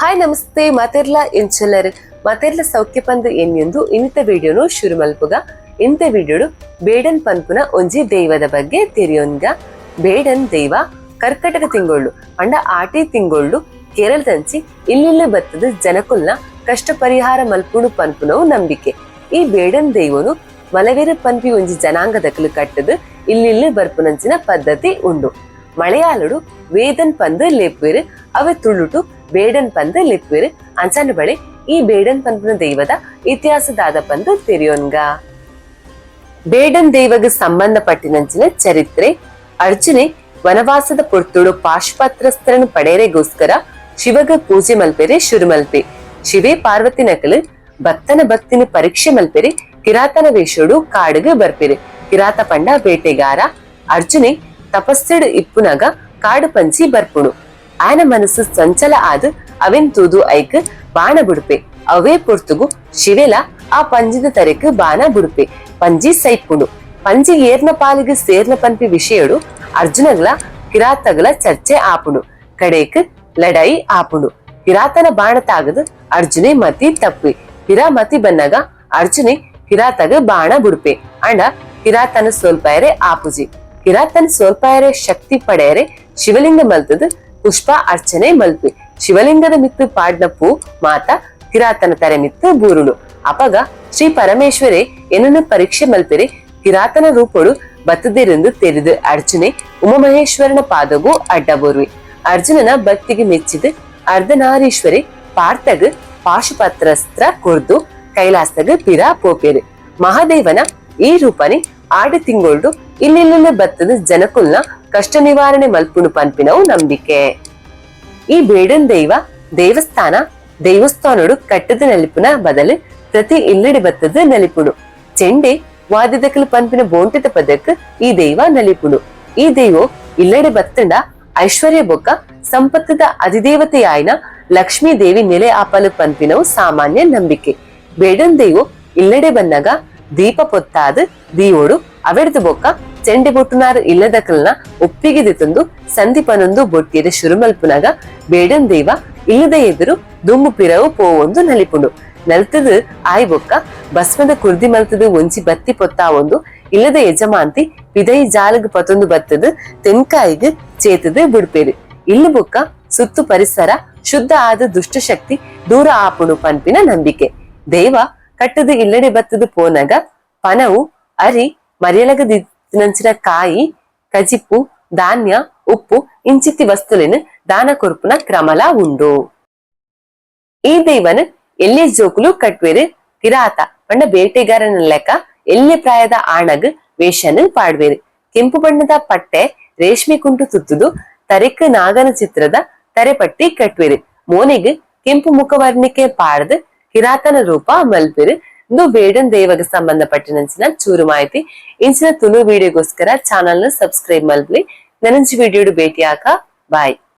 Hi ನಮಸ್ತೆ. ಮಾತೆರ್ಲಾ ಎಂಚಲರ್ ಮಾತೆರ್ಲ ಸೌಖ್ಯ ಪಂದ್ ಎನ್ನೆಂದು ಇನ್ನಿತ ವಿಡಿಯೋನು ಶುರು ಮಲ್ಪುಗ. ಇಂತ ವಿಡಿಯೋಡು ಬೇಡನ್ ಪನ್ಪುನ ಒಂಜಿ ದೈವದ ಬಗ್ಗೆ ತೆರೆಯೋನ್ಗ. ಬೇಡನ್ ದೈವ, ಕರ್ಕಟಕ ತಿಂಗೊಳ್ಳು, ಅಂಡ ಆಟಿ ತಿಂಗೊಳ್ಳು ಕೇರಳದಂಚಿ ಇಲ್ಲಿಲ್ಲ ಬತ್ತದ ಜನಕುಲ್ನ ಕಷ್ಟ ಪರಿಹಾರ ಮಲ್ಪುಣು ಪನ್ಪುನವು ನಂಬಿಕೆ. ಈ ಬೇಡನ್ ದೈವನು ಮಲವೇರ ಪನ್ಪಿ ಒಂಜಿ ಜನಾಂಗದಕಲು ಕಟ್ಟದು, ಇಲ್ಲಿಲ್ಲ ಬರ್ಪುನಂಚಿನ ಪದ್ಧತಿ ಉಂಡು. ಮಲಯಾಳುಡು, ವೇದನ್ ಪಂದ್ ಲೆಪ್ಪಿರು ಅವೆ ತುಳುಟು ಬೇಡನ್ ಪಂದ್ ಲೆಪ್ಪಿರು ಅಂಚನ ಬಳಿ, ಈ ಬೇಡನ್ ಪಂದ್ನ ದೈವದ ಇತಿಹಾಸದಾದ ಪಂದ್ ತಿರಿಯೋನ್ಗ. ಬೇಡನ್ ದೈವಗ ಸಂಬಂಧಪಟ್ಟಿನಂಚಿನ ಚರಿತ್ರೆ ಅರ್ಜುನೆ ವನವಾಸದ ಪುರ್ತುಳು ಪಾಶುಪತ್ರಸ್ತ್ರನು ಪಡೆಯರೆಗೋಸ್ಕರ ಶಿವಗ ಪೂಜೆ ಮಲ್ಪೆರೆ ಶುರು ಮಲ್ಪೆ. ಶಿವೇ ಪಾರ್ವತಿ ನಕಲು, ಭಕ್ತನ ಭಕ್ತಿನ ಪರೀಕ್ಷೆ ಮಲ್ಪೆರೆ, ಕಿರಾತನ ವೇಷೋಡು ಕಾಡುಗ ಬರ್ಪೆರೆ. ಕಿರಾತ ಪಂಡ ಬೇಟೆಗಾರ ಅರ್ಜುನೆ ತಪಸ್ಸೆಡು ಇಪ್ಪುನಗ ಕಾಡು ಪಂಚಿ ಬರ್ಪುಡು ಆನ ಮನಸ್ಸು ಸಂಚಲ ಆದ ಅವೆನ್ ತೂದು ಐಕ್ ಬಾಣ ಬುಡುಪೆ. ಅವೇ ಪೊರ್ತುಗು ಶಿವೆಲ ಆ ಪಂಜಿದ ತರೆಕ್ ಬಾಣ ಬುಡುಪೆ. ಪಂಜಿ ಸೈಪುಡು ಪಂಜಿ ಏರ್ನ ಪಾಲಿಗೆ ಸೇರ್ನ ಪನ್ಪಿ ವಿಷಯಡು ಅರ್ಜುನಗ್ಲ ಕಿರಾತಗಲ ಚರ್ಚೆ ಆಪುಡು ಕಡೇಕ್ ಲಡಾಯಿ ಆಪುಡು ಕಿರಾತನ ಬಾಣ ತಾಗದು ಅರ್ಜುನೆ ಮತಿ ತಪ್ಪಿ. ಹಿರಾ ಮತಿ ಬನ್ನಾಗ ಅರ್ಜುನೆ ಕಿರಾತಗ ಬಾಣ ಬುಡುಪೆ. ಅಂಡ ಕಿರಾತನ ಸೋಲ್ಪಾಯರೆ ಆಪುಜಿ. ಕಿರಾತನ ಎರೆ ಶಕ್ತಿ ಪಡೆಯರೆ ಶಿವಲಿಂಗ ಮಲ್ತದ ಪುಷ್ಪ ಅರ್ಚನೆ ಮಲ್ಪಿ. ಶಿವಲಿಂಗದ ಮಿತ್ತು ಪಾಡ್ನ ಪೂ ಮಾತ ಕಿರಾತನ ತರೆ ಮಿತ್ತು ಬೂರುಳು. ಅಪಗ ಶ್ರೀ ಪರಮೇಶ್ವರೇ ಏನನ್ನು ಪರೀಕ್ಷೆ ಮಲ್ಪಿರಿ ಕಿರಾತನ ರೂಪಳು ಬತ್ತದಿರೆಂದು ತೆರೆದು ಅರ್ಜುನೆ ಉಮಮಹೇಶ್ವರನ ಪಾದಗೂ ಅಡ್ಡಬೋರ್ವಿ. ಅರ್ಜುನನ ಭಕ್ತಿಗೆ ಮೆಚ್ಚಿದ ಅರ್ಧನಾರೀಶ್ವರಿ ಪಾರ್ಥಗ್ ಪಾಶುಪತ್ರಸ್ತ್ರ ಕೊರ್ದು ಕೈಲಾಸಗ ಪಿರಾ ಪೋಪೇರು. ಮಹಾದೇವನ ಈ ರೂಪನೆ ಆಡು ತಿಂಗೊಳ್ಡು ಇಲ್ಲಿಲ್ಲ ಬತ್ತದ ಜನಕುಲ್ನ ಕಷ್ಟ ನಿವಾರಣೆ ಮಲ್ಪುಣು ಪನ್ಪಿನವು ನಂಬಿಕೆ. ಈ ಬೇಡನ್ ದೈವ ದೇವಸ್ಥಾನ, ದೇವಸ್ಥಾನಡು ಕಟ್ಟದ ನೆಲಪುನ ಬದಲು ಪ್ರತಿ ಇಲ್ಲಡಿ ಬತ್ತದ ನೆಲಿಪುಡು. ಚೆಂಡೆ ವಾದ್ಯದಕಲು ಪನ್ಪಿನ ಬೋಂಟಿತ ಪದಕ್ ಈ ದೈವ ನಲಿಪುಡು. ಈ ದೈವ ಇಲ್ಲಡೆ ಬತ್ತಂಡ ಐಶ್ವರ್ಯ ಬೊಕ್ಕ ಸಂಪತ್ತದ ಅಧಿದೇವತೆಯಾಯ್ನ ಲಕ್ಷ್ಮೀ ದೇವಿ ನೆಲೆ ಆಪಲು ಪನ್ಪಿನವು ಸಾಮಾನ್ಯ ನಂಬಿಕೆ. ಬೇಡನ್ ದೈವ ಇಲ್ಲಡೆ ಬಂದಾಗ ದೀಪ ಪೊತ್ತಾದ ದೀವೋಡು ಅವೆಡ್ದು ಬೊಕ್ಕ ಚೆಂಡೆ ಬೊಟ್ಟುನಾರು ಇಲ್ಲದಕಲ್ನ ಒಪ್ಪಿಗೆ ತಂದು ಸಂದೀಪನೊಂದು ಬೊಟ್ಟಿಯದ ಶುರುಮಲ್ಪುನಾಗ ಬೇಡನ್ ದೇವ ಇಲ್ಲದ ಎದುರು ದುಂಬು ಪಿರವು ಪೋವೊಂದು ನಲಿಪುಂಡು. ನಲ್ತದು ಆಯ್ ಬೊಕ್ಕ ಭಸ್ಮದ ಕುರ್ದಿ ಮಲ್ತದು ಒಂಜಿ ಬತ್ತಿ ಪೊತ್ತಾ ಒಂದು, ಇಲ್ಲದ ಯಜಮಾಂತಿ ಪಿದೈ ಜಾಲಗ್ ಪತೊಂದು ಬತ್ತದು ತೆನ್ಕಾಯಿಗ್ ಚೇತದ ಬುಡ್ಪೇರು. ಇಲ್ಲಿ ಬೊಕ್ಕ ಸುತ್ತು ಪರಿಸರ, ಶುದ್ಧ ಆದ ದುಷ್ಟಶಕ್ತಿ ದೂರ ಆಪುಣು ಪನ್ಪಿನ ನಂಬಿಕೆ. ದೇವ ಕಟ್ಟದು ಇಲ್ಲಡೆ ಬತ್ತದು ಪೋನಗ ಪನವು ಅರಿ ಮರೆಯಲಗದಿನಂಚಿನ ಕಾಯಿ ಕಜಿಪ್ಪು ಧಾನ್ಯ, ಉಪ್ಪು, ಇಂಚಿತ್ತಿ ವಸ್ತುಲಿನ, ದಾನ ಕೊರ್ಪುನ ಕ್ರಮಲ ಉಂಡು. ಈ ದೈವನ ಎಲ್ಲಿ ಜೋಕುಲು ಕಟ್ವೇರು, ಕಿರಾತ ಪಂಡ ಬೇಟೆಗಾರನ ಲೆಕ್ಕ ಎಲ್ಲಿ ಪ್ರಾಯದ ಆಣಗ್ ವೇಷನ್ ಪಾಡ್ವೇರು. ಕೆಂಪು ಬಣ್ಣದ ಪಟ್ಟೆ, ರೇಷ್ಮೆ ಕುಂಟು ತುತ್ತುದು, ತರಿಕ ನಾಗನ ಚಿತ್ರದ ತರೆಪಟ್ಟಿ ಕಟ್ವೇರು. ಮೋನೆಗ್ ಕೆಂಪು ಮುಖವರ್ಣಿಕೆ ಪಾಡ್ದು, ಕಿರಾತನ ರೂಪ ಮಲ್ಪಿರು. ಇದು ವೇಡನ್ ದೇವಗೆ ಸಂಬಂಧಪಟ್ಟಿನಂಚಿನ ಚೂರು ಮಾಹಿತಿ ಇಂಚಿನ ತುಳು ವಿಡಿಯೋಗೋಸ್ಕರ ಚಾನಲ್ನ ಸಬ್ಸ್ಕ್ರೈಬ್ ಮಾಡ್ಲಿ ನನಂಚಿ ವಿಡಿಯೋಡು ಭೇಟಿ ಆಕ ಬಾಯ್